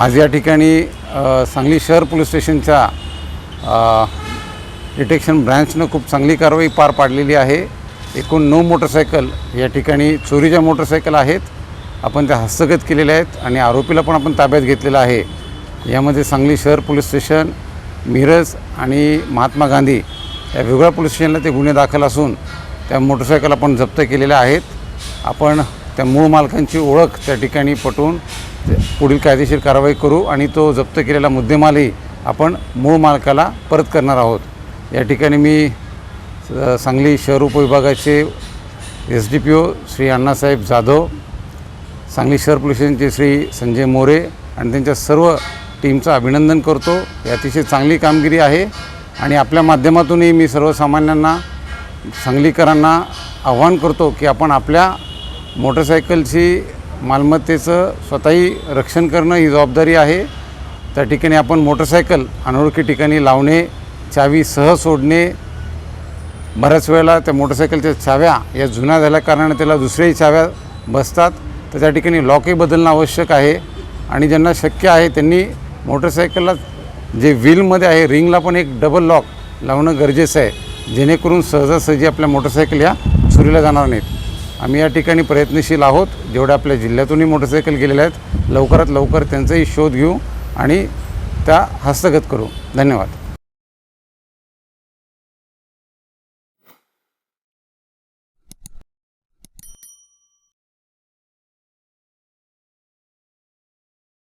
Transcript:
आज या ठिकाणी सांगली शहर पोलीस स्टेशनच्या डिटेक्शन ब्रँचनं खूप चांगली कारवाई पार पाडलेली आहे. एकूण नऊ मोटरसायकल या ठिकाणी चोरीच्या मोटरसायकल आहेत. आपण त्या हस्तगत केलेल्या आहेत आणि आरोपीला पण आपण ताब्यात घेतलेला आहे. यामध्ये सांगली शहर पोलीस स्टेशन मिरज आणि महात्मा गांधी या वेगळ्या पोलीस स्टेशनला ते गुन्हे दाखल असून त्या मोटरसायकल आपण जप्त केलेल्या आहेत. आपण त्या मूळ मालकांची ओळख त्या ठिकाणी पटवून ते पुढील कायदेशीर कारवाई करू आणि तो जप्त केलेला मुद्देमालही आपण मूळ मालकाला परत करणार आहोत. या ठिकाणी मी सांगली शहर उपविभागाचे S D P O Shri Annasaheb Jadhav Sangli शहर पोलीस स्टेशनचे श्री संजय मोरे आणि त्यांच्या सर्व टीमचं अभिनंदन करतो. ही अतिशय चांगली कामगिरी आहे आणि आपल्या माध्यमातूनही मी सर्वसामान्यांना सांगलीकरांना आव्हान करतो की आपण आपल्या मोटरसायकलची मालमत्तेचं स्वतःही रक्षण करणं ही जबाबदारी आहे. त्या ठिकाणी आपण मोटरसायकल अनोळखी ठिकाणी लावणे चावी सह सोडणे बऱ्याच वेळेला त्या मोटरसायकलच्या चाव्या या जुन्या झाल्या कारणाने त्याला दुसऱ्याही चाव्या बसतात. तर त्या ठिकाणी लॉकही बदलणं आवश्यक आहे आणि ज्यांना शक्य आहे त्यांनी मोटरसायकलला जे व्हीलमध्ये आहे रिंगला पण एक डबल लॉक लावणं गरजेचं आहे. जेणेकरून सहजासहजी आपल्या मोटरसायकल या चोरीला जाणार नाहीत. आम्ही या ठिकाणी प्रयत्नशील आहोत. जेवढ्या आपल्या जिल्ह्यातूनही मोटरसायकल गेलेल्या आहेत लवकरात लवकर त्यांचाही शोध घेऊ आणि त्या हस्तगत करू. धन्यवाद.